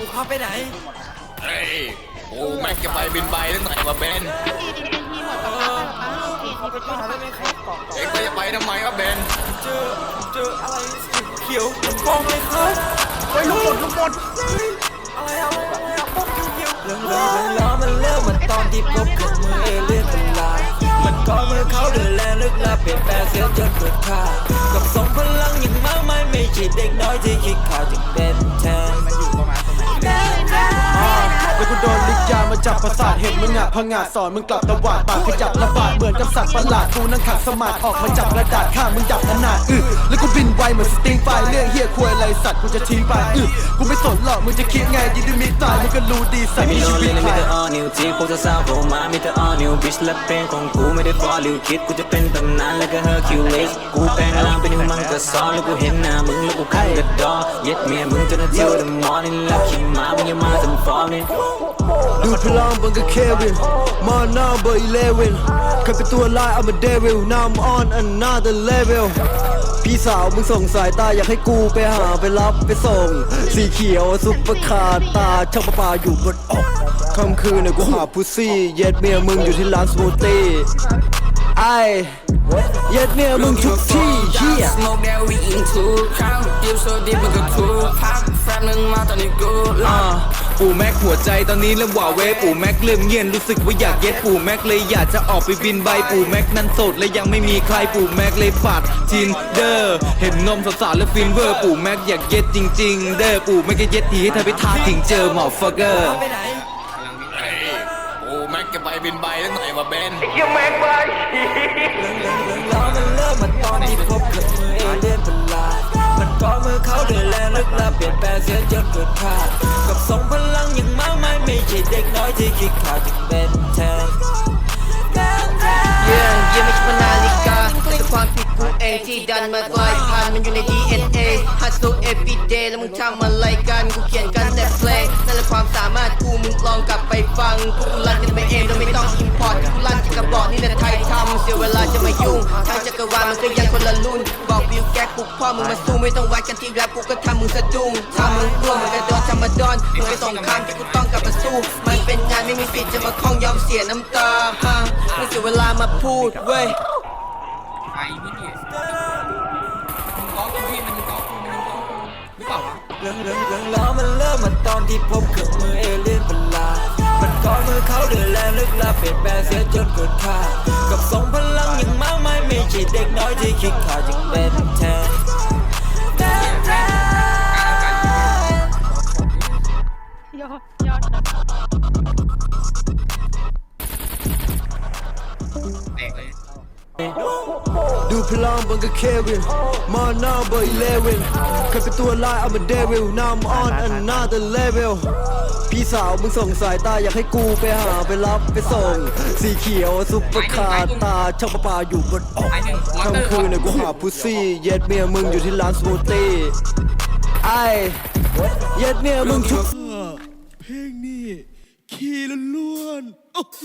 กูพาไปไหน เฮ้ยโอ้แม็กจะไปบินไปตั้งไหนมาเบนเขาไปป่าได้ไหมครับเกาะเอ็งจะไปทำไมครับเบนเจอเจออะไรสีเขียวมันฟองเลยครับไปลูกหมดลูกหมดอะไรอะไรอะไรฟองเขียวเรื่องเรื่องเรื่องล้อมันเริ่มมันตอนที่พบเครื่องมือเอเลี่ยนเป็นลายมันก็มือเขาเดินแรงลึกลับเปลี่ยนแปลงเสียจนเกิดค่ากับสองพลังอย่างมากมายไม่ใช่เด็กน้อยที่คิดข่าวจึงเป็นแทน พังงาดสอนมึงกลับตะวาดปากขยับระบาดเหมือนกับสัตว์ประหลาดกูนั่งขัดสมาธิออกมาจับกระดาษข้างมึงจับขนาดอือแล้วกูบินไวเหมือนสติงไฟเรื่องเฮียควยอะไรสัตว์กูจะทิ้งไปอือกูไม่สนหรอกมึงจะคิดไงยินดีมีตายมึงก็รู้ดีสัตว์ไม่มีมีโอชีเลวิตนใคมีรแต่ออนิวจีพวกเธอสาวผมมามีแต่ออนิวบิชและเพลงของกูไม่ได้ฟอลิวคิดกูจะเป็นตำนานแล้วก็เฮอร์คิวลิสกูแปลงร่างเป็นนิวมังกรซอนแล้วกูเห็นหน้ามึงแล้วกูคันกระดอเย็ดเมียมึงจนเที่ยวดอะมอร์นิ่แล้วขี่ม้ามึงย่ามาทำฟอร์มนี่ดูพลังบังกับเควินมาหน้าเบอร์อีเลวินเคยเป็นตัวลาย I'm a devil now I'm on another level พี่สาวมึงส่งสายตาอยากให้กูไปหาไปรับไปส่ง สีเขียวซุปเปอร์คาร์ตาช่างประปาอยู่บนอกค่ำคืนเนี่ยกูหาพุซซี่เย็ดเมียมึงอยู่ที่ร้านสมูทตี้ไอเย็ดเมียมึงทุกที่เฮีย Smoke that we eating too Count dip so deep มันก็คูพักแฟบหนึ่งมาตอนนี้กูอ่า ปู่แม็กหัวใจตอนนี้เริ่มหว่าเวปู่แม็กเริ่มเงียนรู้สึกว่าอยากเย็ดปู่แม็กเลยอยากจะออกไปบินใบปู่แม็กนั้นโสดและยังไม่มีใครปู่แม็กเลยปัดจินเดอร์เห็นนมสาวๆและฟินเวอร์ปู่แม็กอยากเย็ดจริง ๆ เด้อปู่แม็กจะเย็ดทีให้เธอไปทาถึงเจอหมอฟักเกอร์ไปไหนเฮ้ยโอ้แม็กจะไปบินไปตั้งไหนมาเบนเรื่องเรื่องเรื่ เดินแรงลึกลับเปลี่ยนแปลงเสียจนเกิดคาดกับสองพลังอย่างมากมายไม่ใช่เด็กน้อยที่คิดขาวจึงเป็นแทนเรื่องเยี่ยมไม่ใช่นาฬิกาแต่ความผิดกูเองที่ดันมากลายพันมันอยู่ใน DNA hustle every day แล้วมึงทำอะไรกันกูเขียนกันแต่เพลงนั่นแหละความสามารถกูมึงลองกลับไปฟังกูรันกันไปเองโดยไม่ต้อง import กูรันจากกระบอกนี่แหละไทยทำเสียเวลาจะมายุ่งทางจักรวาลมันก็ยังคนละรุ่น แก๊กปลุกพ่อมึงมาสู้ไม่ต้องวัดกันที่แรปกูก็ทำมึงสะดุ้งถ้ามึงกลัวมึงก็โดนธรรมดอนมึงไปสงครามที่กูต้องกลับมาสู้ มันเป็นงานไม่มีสิทธิ์จะมาคล้องยอมเสียน้ำตาฮะมึงเสียเวลามาพูดเว้ยไอ้นี่มึงก้อกูพี่มันก้อกูมันก้อกูหรือเปล่าวะ เรื่องเรื่องเรื่องแล้อมันเริ่มมันตอนที่พบเครื่องมือเอเลี่ยน เขาเดินแรงลึกลับเปลี่ยนแปลงเสียจนเกิดค่ากับสองพลังอย่างมากมายไม่ใช่เด็กน้อยที่คิดขาวจึงเป็นแทนแตกเลย ดูพลังบังกับเควินมาหน้าเบอร์อีเลวินเคยเป็นตัวลาย I'm a devil now I'm on another level พี่สาวมึงส่งสายตาอยากให้กูไปหาไปรับไปส่ง สีเขียวซุปเปอร์คาร์ตาช่างประปาอยู่บนอกไอ้หนึ่งวอเตอร์ค่ำคืนเนี่ยกูหาพุซซี่ เย็ดเมียมึงอยู่ที่ร้านสมูทตี้ไอเย็ดเมียมึงชุบ เพลงนี้ ขี้ล้วนๆโอ้โห